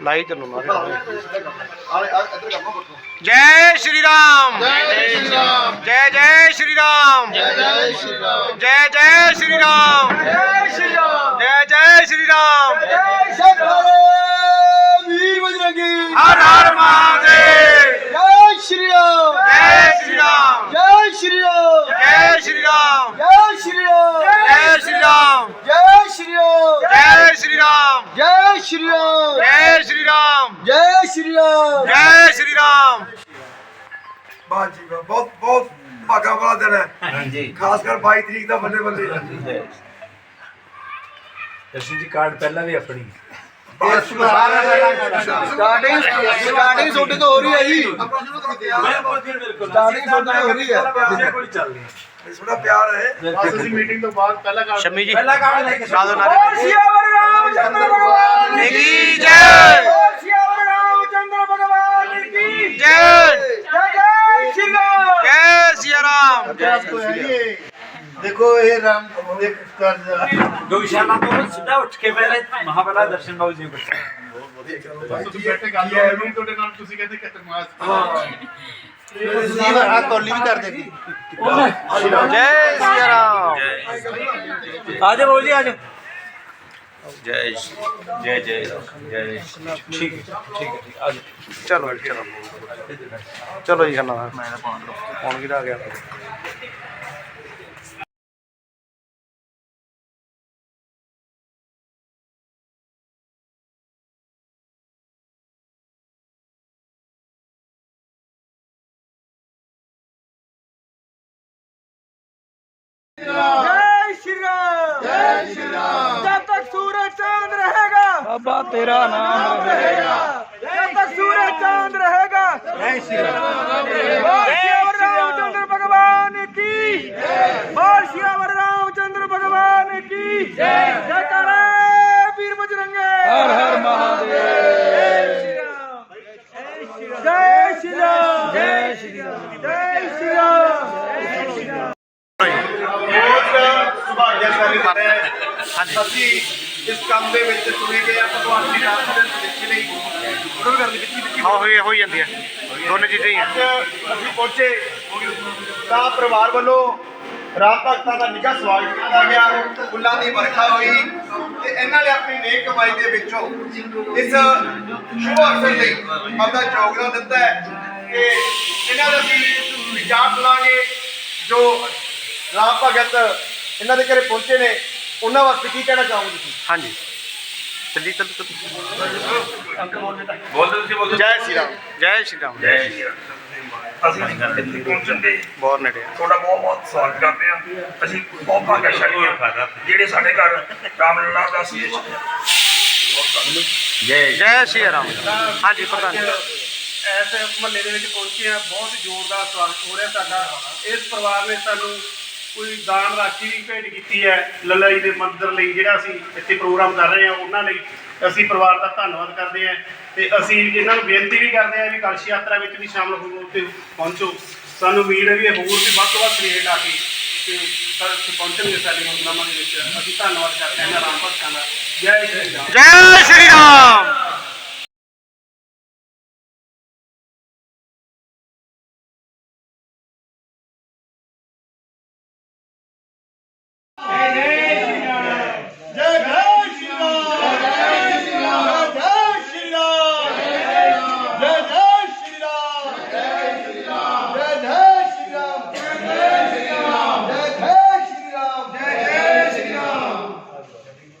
ਲਾਈ ਚੱਲੋ ਨਾਰੇ ਆਲੇ ਆ ਇੱਧਰ ਕਰਨਾ ਬੱਠੋ ਜੈ ਸ਼੍ਰੀ ਰਾਮ ਜੈ ਸ਼੍ਰੀ ਰਾਮ ਜੈ ਜੈ ਸ਼੍ਰੀ ਰਾਮ ਜੈ ਜੈ ਸ਼੍ਰੀ ਰਾਮ ਜੈ ਜੈ ਸ਼੍ਰੀ ਰਾਮ ਜੈ ਸ਼੍ਰੀ ਰਾਮ ਜੈ ਜੈ ਸ਼੍ਰੀ ਰਾਮ ਜੈ ਸ਼ੰਕਰੇ ਵੀਰ ਬਜਰੰਗੀ ਹਰ ਹਰ ਮਹਾਦੇਵ ਜੈ ਸ਼੍ਰੀ ਰਾਮ ਜੈ ਸ਼੍ਰੀ ਰਾਮ ਜੈ ਸ਼੍ਰੀ ਰਾਮ ਜੈ ਸ਼੍ਰੀ ਰਾਮ ਜੈ ਸ਼੍ਰੀ ਰਾਮ ਜੈ ਸ਼੍ਰੀ ਰਾਮ ਜੈ ਸ਼੍ਰੀ ਰਾਮ ਜੈ ਸ਼੍ਰੀ ਰਾਮ ਜੈ ਸ਼੍ਰੀ ਰਾਮ ਜੈ ਸ਼੍ਰੀ ਰਾਮ ਜੈ ਸ਼੍ਰੀ ਰਾਮ। ਜੈ ਸ਼੍ਰੀ ਰਾਮ। ਵਾਹ ਜੀ ਵਾਹ ਬਹੁਤ ਬਹੁਤ ਭਾਗਾ ਵਾਲਾ ਦਿਨ ਹੈ। ਹਾਂਜੀ। ਖਾਸ ਕਰ 22 ਤਰੀਕ ਦਾ ਬੱਲੇ ਬੱਲੇ ਦਰਸ਼ਨ ਜੀ ਕਾਰਡ ਪਹਿਲਾਂ ਵੀ ਆਪਣੀ। ਸਟਾਰਟਿੰਗ ਤੋਂ ਹੋ ਰਹੀ ਹੈ ਜੀ। ਸਟਾਰਟਿੰਗ ਛੋਟੇ ਤੋਂ ਹੋ ਰਹੀ ਹੈ। ਕੋਈ ਚੱਲ ਨਹੀਂ। ਥੋੜਾ ਪਿਆਰ ਹੈ। ਸ਼ਮੀ ਜੀ। ਪਹਿਲਾ ਕਾਰਡ ਲੈ ਕੇ ਲਾ ਦਿਓ ਨਾਰੇ ਜੈ ਸਿਆਵਰ ਕੀ ਰਾਮ ਜੈ। ਰਾਮ चंद्र भगवान की। जय। जय श्री राम जय श्री राम देखो हे राम गौशाला तो सुद्धा उठके पहले महाबला दर्शन भाऊ जी जय श्री राम आज भाऊ जी आज। ਜੈ ਜੈ ਜੈ ਜੈ ਠੀਕ ਚਲੋ ਚਲੋ। ਜੀ ਕਰਨਾ ਮੈਂ ਤਾਂ ਪਾਉਣ ਪਾਉਣ ਗਿਆ? ਬਾਬਾ ਤੇਰਾ ਨਾਮ ਰਹੇਗਾ। ਜਦ ਤੱਕ ਸੂਰਜ ਚਾਂਦ ਰਹੇਗਾ। ਜੈ ਸ਼੍ਰੀ ਰਾਮ। ਵਿੱਚੀ ਵਿੱਚੀ ਹਾਂ। ਹੋਈ ਹੋਈ ਜਾਂਦੀ ਹੈ। ਦੋਨੇ ਚੀਜ਼ਾਂ ਹੀ ਅੱਜ ਅਸੀਂ ਪਹੁੰਚੇ। ਤਾਂ ਪਰਿਵਾਰ ਵੱਲੋਂ ਰਾਮ ਭਗਤਾਂ ਦਾ ਨਿੱਘਾ ਸਵਾਗਤ ਕੀਤਾ ਗਿਆ। ਫੁੱਲਾਂ ਦੀ ਵਰਖਾ ਹੋਈ ਤੇ ਇਹਨਾਂ ਨੇ ਆਪਣੀ ਨੇਕ ਕਮਾਈ ਦੇ ਵਿੱਚੋਂ ਇਸ ਸ਼ੁਭ ਅਵਸਰ ਲਈ ਆਪਦਾ ਯੋਗਦਾਨ ਦਿੱਤਾ ਹੈ ਕਿ ਇਹਨਾਂ ਦਾ ਅਸੀਂ ਵਿਚਾਰ ਲਾਂਗੇ ਜੋ ਰਾਮ ਭਗਤ ਇਹਨਾਂ ਦੇ ਘਰੇ ਪਹੁੰਚੇ ਨੇ ਉਹਨਾਂ ਵਾਸਤੇ ਕੀ ਕਹਿਣਾ ਚਾਹੋਗੇ ਤੁਸੀਂ? ਹਾਂਜੀ। ਚੱਲੀ ਚੱਲ ਚੱਲ। ਬੋਲਦੇ ਤੁਸੀਂ ਬੋਲਦੇ ਜੈ ਸ਼੍ਰੀ ਰਾਮ ਜੈ ਸ਼੍ਰੀ ਰਾਮ। ਜੈ ਸ਼੍ਰੀ ਰਾਮ। ਅਸੀਂ ਇੱਥੇ ਪਹੁੰਚਣ ਦੇ ਬਹੁਤ ਨੇੜੇ ਆ। ਤੁਹਾਡਾ ਬਹੁਤ ਬਹੁਤ ਸਵਾਗਤ ਕਰਦੇ ਹਾਂ। ਅਸੀਂ ਬਹੁਤ ਭਾਗਿਆਸ਼ਾਲੀ ਹਾਂ ਜਿਹੜੇ ਸਾਡੇ ਘਰ ਰਾਮਲੀਲਾ ਦਾ ਸੀ। ਜੈ ਜੈ ਸ਼੍ਰੀ ਰਾਮ। ਹਾਂਜੀ ਪ੍ਰਧਾਨ ਜੀ। ਇਸ ਮਹੱਲੇ ਦੇ ਵਿੱਚ ਪਹੁੰਚੇ ਆ ਬਹੁਤ ਜ਼ੋਰਦਾਰ ਸਵਾਗਤ ਹੋ ਰਿਹਾ ਸਾਡਾ। ਇਸ ਪਰਿਵਾਰ ਨੇ ਸਾਨੂੰ ਕੋਈ ਦਾਨ ਰਾਸ਼ੀ ਵੀ ਭੇਟ ਕੀਤੀ ਹੈ, ਲੱਲਾ ਜੀ ਦੇ ਮੰਦਿਰ ਲਈ ਜਿਹੜਾ ਅਸੀਂ ਇੱਥੇ ਪ੍ਰੋਗਰਾਮ ਕਰ ਰਹੇ ਹਾਂ, ਉਹਨਾਂ ਲਈ ਅਸੀਂ ਪਰਿਵਾਰ ਦਾ ਧੰਨਵਾਦ ਕਰਦੇ ਹਾਂ ਤੇ ਅਸੀਂ ਇਹਨਾਂ ਨੂੰ ਬੇਨਤੀ ਵੀ ਕਰਦੇ ਹਾਂ ਵੀ ਕਲਸ਼ ਯਾਤਰਾ ਵਿੱਚ ਵੀ ਸ਼ਾਮਲ ਹੋਵੋ ਤੇ ਪਹੁੰਚੋ। ਸਾਨੂੰ ਉਮੀਦ ਹੈ ਵੀ ਇਹ ਹੋਰ ਵੀ ਵੱਧ ਤੋਂ ਵੱਧ ਸੁਨੇਹੇ ਲਾ ਕੇ ਤੇ ਪਹੁੰਚਣਗੇ ਸਾਡੇ ਪ੍ਰੋਗਰਾਮਾਂ ਦੇ ਵਿੱਚ। ਅਸੀਂ ਧੰਨਵਾਦ ਕਰਦੇ ਹਾਂ ਇਹਨਾਂ ਰਾਮ ਭਗਤਾਂ ਦਾ। ਜੈ ਸ਼੍ਰੀ ਰਾਮ। ਜੈ ਸ਼੍ਰੀ ਰਾਮ।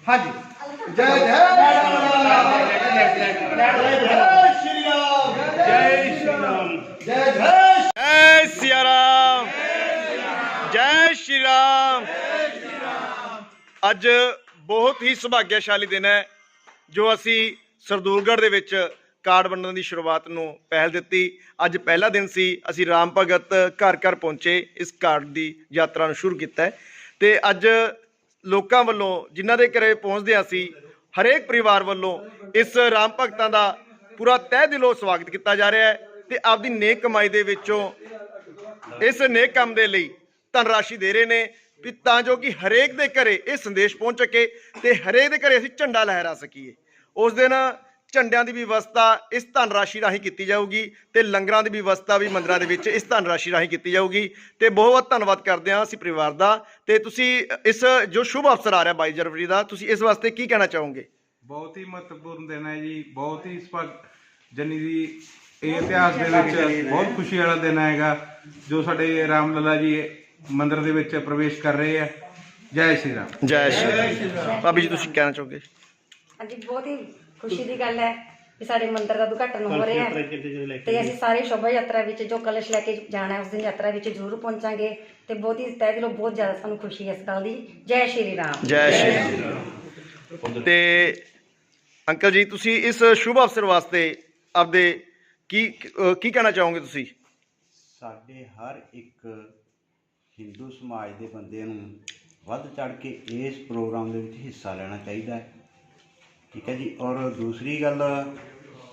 ਹਾਂਜੀ। ਜੈ ਜੈ ਜੈ ਸ਼੍ਰੀ ਰਾਮ। ਜੈ ਸ਼੍ਰੀ ਰਾਮ। ਜੈ ਜੈ ਜੈ ਸਿਆ ਰਾਮ। ਜੈ ਸ਼੍ਰੀ ਰਾਮ। ਅੱਜ ਬਹੁਤ ਹੀ ਸੁਭਾਗਿਆਸ਼ਾਲੀ ਦਿਨ ਹੈ ਜੋ ਅਸੀਂ ਸਰਦੂਲਗੜ੍ਹ ਦੇ ਵਿੱਚ ਕਾਰਡ ਵੰਡਣ ਦੀ ਸ਼ੁਰੂਆਤ ਨੂੰ ਪਹਿਲ ਦਿੱਤੀ। ਅੱਜ ਪਹਿਲਾ ਦਿਨ ਸੀ ਅਸੀਂ ਰਾਮ ਭਗਤ ਘਰ ਘਰ ਪਹੁੰਚੇ ਇਸ ਕਾਰਡ ਦੀ ਯਾਤਰਾ ਨੂੰ ਸ਼ੁਰੂ ਕੀਤਾ ਤੇ ਅੱਜ ਲੋਕਾਂ ਵੱਲੋਂ, ਜਿਨ੍ਹਾਂ ਦੇ ਘਰੇ ਪਹੁੰਚਦੇ ਅਸੀਂ ਹਰੇਕ ਪਰਿਵਾਰ ਵੱਲੋਂ ਇਸ ਰਾਮ ਭਗਤਾਂ ਦਾ ਪੂਰਾ ਤਹਿ ਦਿਲੋਂ ਸਵਾਗਤ ਕੀਤਾ ਜਾ ਰਿਹਾ ਹੈ ਤੇ ਆਪਦੀ ਨੇਕ ਕਮਾਈ ਦੇ ਵਿੱਚੋਂ ਇਸ ਨੇਕ ਕੰਮ ਦੇ ਲਈ ਧਨ ਰਾਸ਼ੀ ਦੇ ਰਹੇ ਨੇ ਵੀ ਤਾਂ ਜੋ ਕਿ ਹਰੇਕ ਦੇ ਘਰੇ ਇਹ ਸੰਦੇਸ਼ ਪਹੁੰਚ ਸਕੇ ਤੇ ਹਰੇਕ ਦੇ ਘਰੇ ਅਸੀਂ ਝੰਡਾ ਲਹਿਰਾ ਸਕੀਏ। ਉਸ ਦਿਨ ਝੰਡਿਆਂ ਦੀ ਵੀ ਵਿਵਸਥਾ ਇਸ ਧਨ ਰਾਸ਼ੀ ਰਾਹੀਂ ਕੀਤੀ ਜਾਊਗੀ ਤੇ ਲੰਗਰਾਂ ਦੀ ਵਿਵਸਥਾ ਵੀ ਮੰਦਿਰਾਂ ਦੇ ਵਿੱਚ ਇਸ ਧਨ ਰਾਸ਼ੀ ਰਾਹੀਂ ਕੀਤੀ ਜਾਊਗੀ। ਤੇ ਬਹੁਤ ਬਹੁਤ ਧੰਨਵਾਦ ਕਰਦੇ ਹਾਂ ਅਸੀਂ ਪਰਿਵਾਰ ਦਾ। ਤੇ ਤੁਸੀਂ ਇਸ ਜੋ ਸ਼ੁਭ ਅਵਸਰ ਆ ਰਿਹਾ 22 ਜਨਵਰੀ ਦਾ ਤੁਸੀਂ ਇਸ ਵਾਸਤੇ ਕੀ ਕਹਿਣਾ ਚਾਹੋਗੇ? ਬਹੁਤ ਹੀ ਮਹੱਤਵਪੂਰਨ ਦਿਨ ਹੈ ਜੀ। ਬਹੁਤ ਹੀ ਸੁਭਾਗ ਜਨੀ ਦੀ ਇਹ ਇਤਿਹਾਸ ਦੇ ਵਿੱਚ ਬਹੁਤ ਖੁਸ਼ੀ ਵਾਲਾ ਦਿਨ ਹੈਗਾ ਜੋ ਸਾਡੇ ਰਾਮ ਲਲਾ ਜੀ ਮੰਦਿਰ ਦੇ ਵਿੱਚ ਪ੍ਰਵੇਸ਼ ਕਰ ਰਹੇ ਆ। ਜੈ ਸ਼੍ਰੀ ਰਾਮ। ਜੈ ਸ਼੍ਰੀ ਰਾਮ। ਭਾਬੀ ਜੀ ਤੁਸੀਂ ਕਹਿਣਾ ਚਾਹੋਗੇ? ਹਾਂਜੀ ਬਹੁਤ ਹੀ ਖੁਸ਼ੀ ਦੀ ਗੱਲ ਹੈ ਕਿ ਸਾਡੇ ਮੰਦਿਰ ਦਾ ਉਦਘਾਟਨ ਹੋ ਰਿਹਾ ਹੈ। ਤੇ ਅਸੀਂ ਸਾਰੇ ਸ਼ੋਭਾ ਯਾਤਰਾ ਵਿੱਚ ਜੋ ਕਲਸ਼ ਲੈ ਕੇ ਜਾਣਾ ਹੈ ਉਸ ਦਿਨ ਯਾਤਰਾ ਵਿੱਚ ਜ਼ਰੂਰ ਪਹੁੰਚਾਂਗੇ ਤੇ ਬਹੁਤ ਹੀ ਤਹਿ ਦਿਲੋਂ ਬਹੁਤ ਜ਼ਿਆਦਾ ਸਾਨੂੰ ਖੁਸ਼ੀ ਹੈ ਇਸ ਗੱਲ ਦੀ। ਜੈ ਸ਼੍ਰੀ ਰਾਮ। ਜੈ ਸ਼੍ਰੀ ਰਾਮ। ਤੇ ਅੰਕਲ ਜੀ ਤੁਸੀਂ ਇਸ ਸ਼ੁਭ ਅਵਸਰ ਵਾਸਤੇ ਆਪਦੇ ਕੀ ਕੀ ਕਹਿਣਾ ਚਾਹੋਗੇ ਤੁਸੀਂ? ਸਾਡੇ ਹਰ ਇੱਕ ਹਿੰਦੂ ਸਮਾਜ ਦੇ ਬੰਦੇ ਨੂੰ ਵੱਧ ਚੜ ਕੇ ਇਸ ਪ੍ਰੋਗਰਾਮ ਦੇ ਵਿੱਚ ਹਿੱਸਾ ਲੈਣਾ ਚਾਹੀਦਾ ਹੈ। ਠੀਕ ਹੈ ਜੀ। ਔਰ ਦੂਸਰੀ ਗੱਲ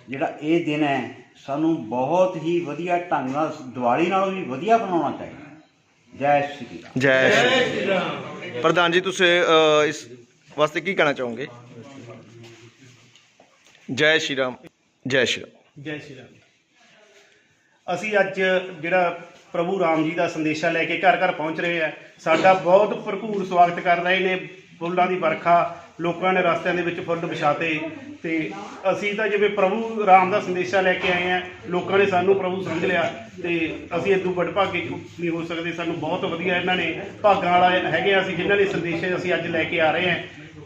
ਜਿਹੜਾ ਇਹ ਦਿਨ ਹੈ ਸਾਨੂੰ ਬਹੁਤ ਹੀ ਵਧੀਆ ਢੰਗ ਨਾਲ ਦੀਵਾਲੀ ਨਾਲੋਂ ਵੀ ਵਧੀਆ ਬਣਾਉਣਾ ਚਾਹੀਦਾ। ਜੈ ਸ਼੍ਰੀ ਰਾਮ ਜੈ ਸ਼੍ਰੀ ਰਾਮ ਪ੍ਰਧਾਨ ਜੀ ਤੁਸੀਂ ਇਸ ਵਾਸਤੇ ਕੀ ਕਹਿਣਾ ਚਾਹੋਗੇ? ਜੈ ਸ਼੍ਰੀ ਰਾਮ। ਜੈ ਸ਼੍ਰੀ ਰਾਮ। ਜੈ ਸ਼੍ਰੀ ਰਾਮ। ਅਸੀਂ ਅੱਜ ਜਿਹੜਾ ਪ੍ਰਭੂ ਰਾਮ ਜੀ ਦਾ ਸੰਦੇਸ਼ਾ ਲੈ ਕੇ ਘਰ ਘਰ ਪਹੁੰਚ ਰਹੇ ਆ ਸਾਡਾ ਬਹੁਤ ਭਰਪੂਰ ਸਵਾਗਤ ਕਰ ਰਹੇ ਨੇ ਫੁੱਲਾਂ ਦੀ ਵਰਖਾ ਲੋਕਾਂ ਨੇ ਰਸਤਿਆਂ ਦੇ ਵਿੱਚ ਫੁੱਲ ਵਿਛਾਤੇ ਤੇ ਅਸੀਂ ਤਾਂ ਜਿਵੇਂ ਪ੍ਰਭੂ ਰਾਮ ਦਾ ਸੰਦੇਸ਼ਾ ਲੈ ਕੇ ਆਏ ਆ, ਲੋਕਾਂ ਨੇ ਸਾਨੂੰ ਪ੍ਰਭੂ ਸਮਝ ਲਿਆ ਤੇ ਅਸੀਂ ਇਦੋਂ ਵੱਡ ਭਾਗੇ ਨਹੀਂ ਹੋ ਸਕਦੇ? ਸਾਨੂੰ ਬਹੁਤ ਵਧੀਆ ਇਹਨਾਂ ਨੇ ਭਾਗਾਂ ਵਾਲਾ ਹੈਗੇ ਆ ਅਸੀਂ, ਜਿਨ੍ਹਾਂ ਦੇ ਸੰਦੇਸ਼ੇ ਅਸੀਂ ਅੱਜ ਲੈ ਕੇ ਆ ਰਹੇ ਆ।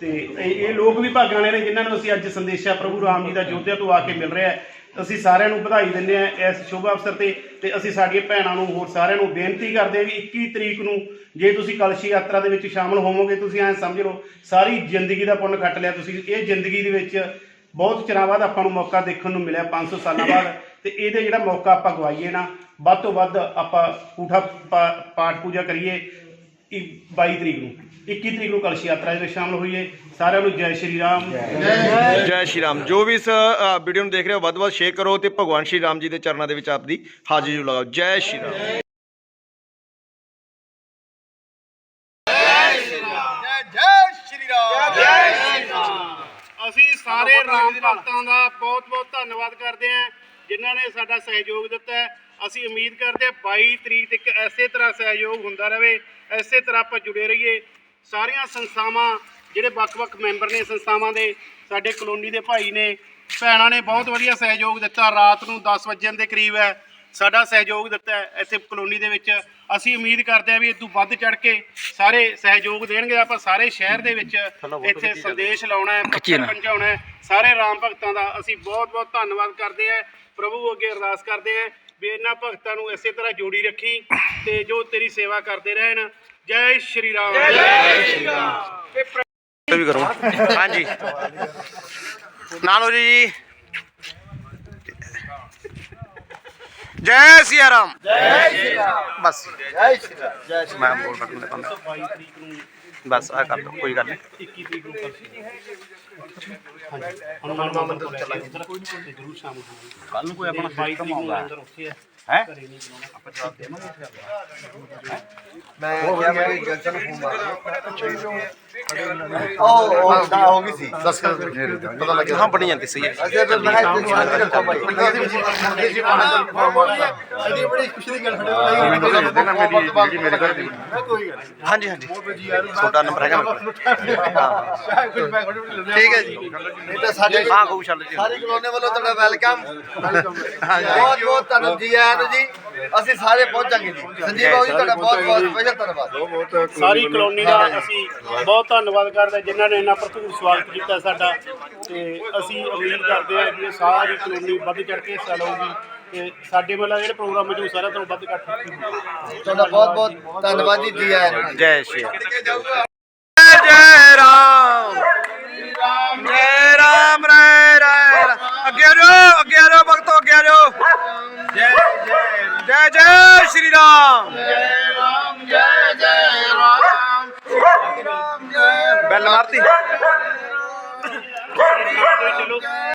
ਤੇ ਇਹ ਲੋਕ ਵੀ ਭਾਗਾਂ ਵਾਲੇ ਨੇ, ਜਿਨ੍ਹਾਂ ਨੂੰ ਅਸੀਂ ਅੱਜ ਸੰਦੇਸ਼ਾ ਪ੍ਰਭੂ ਰਾਮ ਜੀ ਦਾ ਯੋਧਿਆ ਤੋਂ ਆ ਕੇ ਮਿਲ ਰਿਹਾ ਹੈ। ਅਸੀਂ ਸਾਰਿਆਂ ਨੂੰ ਵਧਾਈ ਦਿੰਦੇ ਆ ਇਸ ਸ਼ੁਭ ਅਵਸਰ ਤੇ ਤੇ ਅਸੀਂ ਸਾਡੀਆਂ ਭੈਣਾਂ ਨੂੰ ਹੋਰ ਸਾਰਿਆਂ ਨੂੰ ਬੇਨਤੀ ਕਰਦੇ ਆ ਵੀ 21 ਤਰੀਕ ਨੂੰ ਜੇ ਤੁਸੀਂ ਕਲਸ਼ੀ ਯਾਤਰਾ ਦੇ ਵਿੱਚ ਸ਼ਾਮਲ ਹੋਵੋਗੇ, ਤੁਸੀਂ ਐਂ ਸਮਝ ਲਓ, ਸਾਰੀ ਜ਼ਿੰਦਗੀ ਦਾ ਪੁੰਨ ਕੱਟ ਲਿਆ ਤੁਸੀਂ। ਇਹ ਜ਼ਿੰਦਗੀ ਦੇ ਵਿੱਚ ਬਹੁਤ ਚਿਰਾਂ ਬਾਅਦ ਆਪਾਂ ਨੂੰ ਮੌਕਾ ਦੇਖਣ ਨੂੰ ਮਿਲਿਆ 500 ਸਾਲਾਂ ਬਾਅਦ। ਤੇ ਇਹਦੇ ਜਿਹੜਾ ਮੌਕਾ ਆਪਾਂ ਗਵਾਈਏ ਨਾ, ਵੱਧ ਤੋਂ ਵੱਧ ਆਪਾਂ ਕੂਠਾ ਪਾ- ਪਾਠ ਪੂਜਾ ਕਰੀਏ। 22 ਤਰੀਕ ਨੂੰ। 21 ਤਰੀਕ ਨੂੰ ਕਲਸ਼ ਯਾਤਰਾ ਦੇ ਵਿੱਚ ਸ਼ਾਮਲ ਹੋਈਏ ਸਾਰਿਆਂ ਨੂੰ ਜੈ ਸ਼੍ਰੀ ਰਾਮ। ਜੈ ਸ਼੍ਰੀ ਰਾਮ। ਜੋ ਵੀ ਇਸ ਵੀਡੀਓ ਨੂੰ ਦੇਖ ਰਹੇ ਹੋ ਵੱਧ ਤੋਂ ਵੱਧ ਸ਼ੇਅਰ ਕਰੋ ਤੇ ਭਗਵਾਨ ਸ਼੍ਰੀ ਰਾਮ ਜੀ ਦੇ ਚਰਨਾਂ ਦੇ ਵਿੱਚ ਆਪਦੀ ਹਾਜ਼ਰੀ ਲਗਾਓ। ਜੈ ਸ਼੍ਰੀ ਰਾਮ ਅਸੀਂ ਸਾਰੇ ਰਾਮ ਭਗਤਾਂ ਦਾ ਬਹੁਤ-ਬਹੁਤ ਧੰਨਵਾਦ ਕਰਦੇ ਹਾਂ ਜਿਨ੍ਹਾਂ ਨੇ ਸਾਡਾ ਸਹਿਯੋਗ ਦਿੱਤਾ ਹੈ, ਅਸੀਂ ਉਮੀਦ ਕਰਦੇ ਹਾਂ 22 ਤਰੀਕ ਤੱਕ ਐਸੇ ਤਰ੍ਹਾਂ ਸਹਿਯੋਗ ਹੁੰਦਾ ਰਹੇ ਐਸੇ ਤਰ੍ਹਾਂ ਆਪਾਂ ਜੁੜੇ ਰਹੀਏ। ਸਾਰੀਆਂ ਸੰਸਥਾਵਾਂ, ਜਿਹੜੇ ਵੱਖ-ਵੱਖ ਮੈਂਬਰ ਨੇ ਸੰਸਥਾਵਾਂ ਦੇ, ਸਾਡੇ ਕਲੋਨੀ ਦੇ ਭਾਈ ਨੇ, ਭੈਣਾਂ ਨੇ ਬਹੁਤ ਵਧੀਆ ਸਹਿਯੋਗ ਦਿੱਤਾ। ਰਾਤ ਨੂੰ 10 ਵਜੇ ਦੇ ਕਰੀਬ ਹੈ, ਸਾਡਾ ਸਹਿਯੋਗ ਦਿੱਤਾ ਹੈ ਇੱਥੇ ਕਲੋਨੀ ਦੇ ਵਿੱਚ। ਅਸੀਂ ਉਮੀਦ ਕਰਦੇ ਹਾਂ ਵੀ ਇਹ ਤੋਂ ਵੱਧ ਚੜ ਕੇ ਸਾਰੇ ਸਹਿਯੋਗ ਦੇਣਗੇ। ਆਪਾਂ ਸਾਰੇ ਸ਼ਹਿਰ ਦੇ ਵਿੱਚ ਇੱਥੇ ਸੰਦੇਸ਼ ਲਾਉਣਾ ਹੈ ਪੱਤਰ ਪਹੁੰਚਾਉਣਾ ਹੈ। ਸਾਰੇ ਰਾਮ ਭਗਤਾਂ ਦਾ ਅਸੀਂ ਬਹੁਤ ਬਹੁਤ ਧੰਨਵਾਦ ਕਰਦੇ ਹਾਂ। ਪ੍ਰਭੂ ਅੱਗੇ ਅਰਦਾਸ ਕਰਦੇ ਹਾਂ ਵੀ ਇਹਨਾਂ ਭਗਤਾਂ ਨੂੰ ਇਸੇ ਤਰ੍ਹਾਂ ਜੋੜੀ ਰੱਖੀ ਤੇ ਜੋ ਤੇਰੀ ਸੇਵਾ ਕਰਦੇ ਰਹਿਣ। ਜੈ ਸ਼੍ਰੀ ਰਾਮ। ਜੈ ਸ਼੍ਰੀ ਰਾਮ। ਵੀ ਕਰੋ। ਹਾਂਜੀ। ਨਾਲੋ ਜੀ। ਜੈ ਸ਼੍ਰੀ ਰਾਮ ਜੈ ਸ਼੍ਰੀ ਰਾਮ ਬਸ। ਜੈ ਸ਼੍ਰੀ ਰਾਮ ਜੈ ਸ਼੍ਰੀ ਮੈਂ ਬੋਲ ਰਿਹਾ ਬੰਦਾ 22 ਤਰੀਕ ਨੂੰ ਬਸ ਆ ਕਰ ਦੋ ਕੋਈ ਗੱਲ ਨਹੀਂ। 21 ਤਰੀਕ ਨੂੰ ਕਰਸੀ ਹਾਂਜੀ ਹਨੂਮਾਨ ਮੰਦਿਰ ਤੋਂ ਚੱਲਾਂਗੇ ਤੇ ਜ਼ਰੂਰ ਸ਼ਾਮ ਨੂੰ ਕੱਲ ਨੂੰ ਕੋਈ ਆਪਣਾ 22 ਤਰੀਕ ਨੂੰ ਅੰਦਰ ਉੱਥੇ ਹੈ ਹੈ? ਘਰੇ ਨਹੀਂ ਬਣਾਉਣਾ। ਆਪਾਂ ਜਵਾਬ ਦੇਵਾਂਗੇ। ਮੈਂ ਕਿਹਾ ਮੈਂ ਜੰਸ਼ਨ ਨੂੰ ਫੋਨ ਮਾਰਿਆ ਉਹ ਉਹ ਦਾ ਹੋ ਗਈ ਸੀ। 10 ਪਤਾ ਲੱਗਿਆ। ਹਾਂ ਬਣੀ ਜਾਂਦੀ ਸਹੀ ਹੈ ਫਿਰ ਮੈਂ ਅਜੀ ਬੜੀ ਖੁਸ਼ੀ ਦੀ ਗੱਲ ਸਾਡੇ ਮੇਰੀ ਘਰ ਦੀ ਹਾਂਜੀ ਹਾਂਜੀ। ਤੁਹਾਡਾ ਨੰਬਰ ਹੈਗਾ ਮੇਰੇ ਕੋਲ। ਨਹੀਂ। ਠੀਕ ਹੈ ਜੀ। ਨਹੀਂ ਤਾਂ ਸਾਡੇ ਹਾਂ ਚੱਲ ਜੀ ਸਾਰੇ ਕਲੋਨੇ ਵੱਲੋਂ ਤੁਹਾਡਾ ਵੈਲਕਮ। ਬਹੁਤ ਬਹੁਤ ਧੰਨਵਾਦ ਜੀ ਆਇਆਂ ਨੂੰ ਜੀ। ਅਸੀਂ ਸਾਰੇ ਪਹੁੰਚਾਂਗੇ ਜੀ। ਸੰਜੀਵ ਬਾਬੂ ਜੀ ਤੁਹਾਡਾ ਬਹੁਤ ਬਹੁਤ ਸਪੈਸ਼ਲ ਧੰਨਵਾਦ। ਸਾਰੀ ਕਲੋਨੀ ਦਾ ਅਸੀਂ ਬਹੁਤ ਧੰਨਵਾਦ ਕਰਦੇ ਜਿਨ੍ਹਾਂ ਨੇ ਇੰਨਾ ਭਰਪੂਰ ਸਵਾਗਤ ਕੀਤਾ ਸਾਡਾ। ਤੇ ਅਸੀਂ ਉਮੀਦ ਕਰਦੇ ਹਾਂ ਕਿ ਸਾਰੀ ਕਲੋਨੀ ਵੱਧ ਚੜ ਕੇ ਹਿੱਸਾ ਲਊਗੀ। ਤੇ ਸਾਡੇ ਵੱਲੋਂ ਜਿਹੜੇ ਪ੍ਰੋਗਰਾਮ ਮੌਜੂਦ ਸਾਰਿਆਂ ਤੋਂ ਵੱਧ ਇਕੱਠ ਤੁਹਾਡਾ ਬਹੁਤ ਬਹੁਤ ਧੰਨਵਾਦ ਜੀ ਜੀ ਆਇਆਂ ਨੂੰ ਜੈ ਸ਼੍ਰੀ ਜੈ ਜੈ ਰਾਮ। ਜੈ ਰਾਮ ਰੇ ਰੇ ਅੱਗੇ ਆ ਜਾਓ ਅੱਗੇ ਆ ਜਾਓ ਭਗਤੋ ਅੱਗੇ ਆ ਜਾਓ ਜੈ ਜੈ ਜੈ ਸ਼੍ਰੀ ਰਾਮ। ਬੈਲ ਮਾਰਤੀ ਚਲੋ ਜੈ ਜੈ ਸ਼੍ਰੀ ਰਾਮ ਜੈ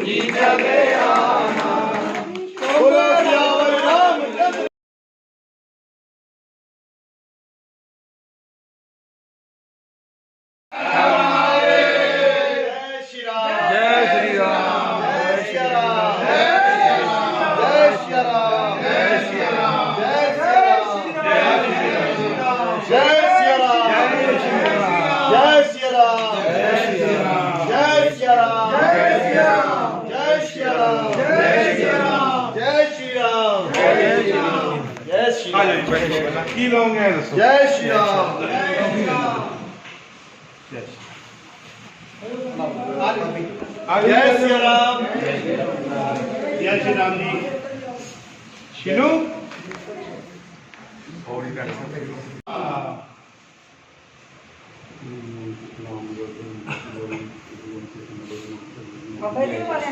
ਕੀ ਲਓਗੇ ਇਹ ਦੱਸੋ ਜੈ ਸ਼੍ਰੀ ਰਾਮ ਆ ਜੈ ਸ਼੍ਰੀ ਰਾਮ ਜੈ ਸ਼੍ਰੀ ਰਾਮ ਜੀ ਸ਼ਿਨੂ ਬਾਬਾ ਜੀ ਵਾਲੇ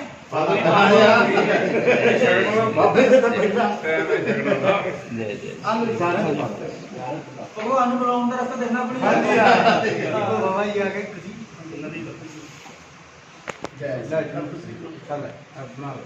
ਬਾਬੇ ਦੇ ਤਾਂ ਬੈਠਾ ਭਗਵਾਨ ਨੂੰ ਬੁਲਾਉਣ ਦਾ ਰਸਤਾ ਦੇਖਣਾ ਆਪਣੀ। ਬਾਬਾ ਜੀ ਆ ਗਏ ਤੁਸੀਂ। ਚੱਲ ਆ ਬਣਾ ਲਓ।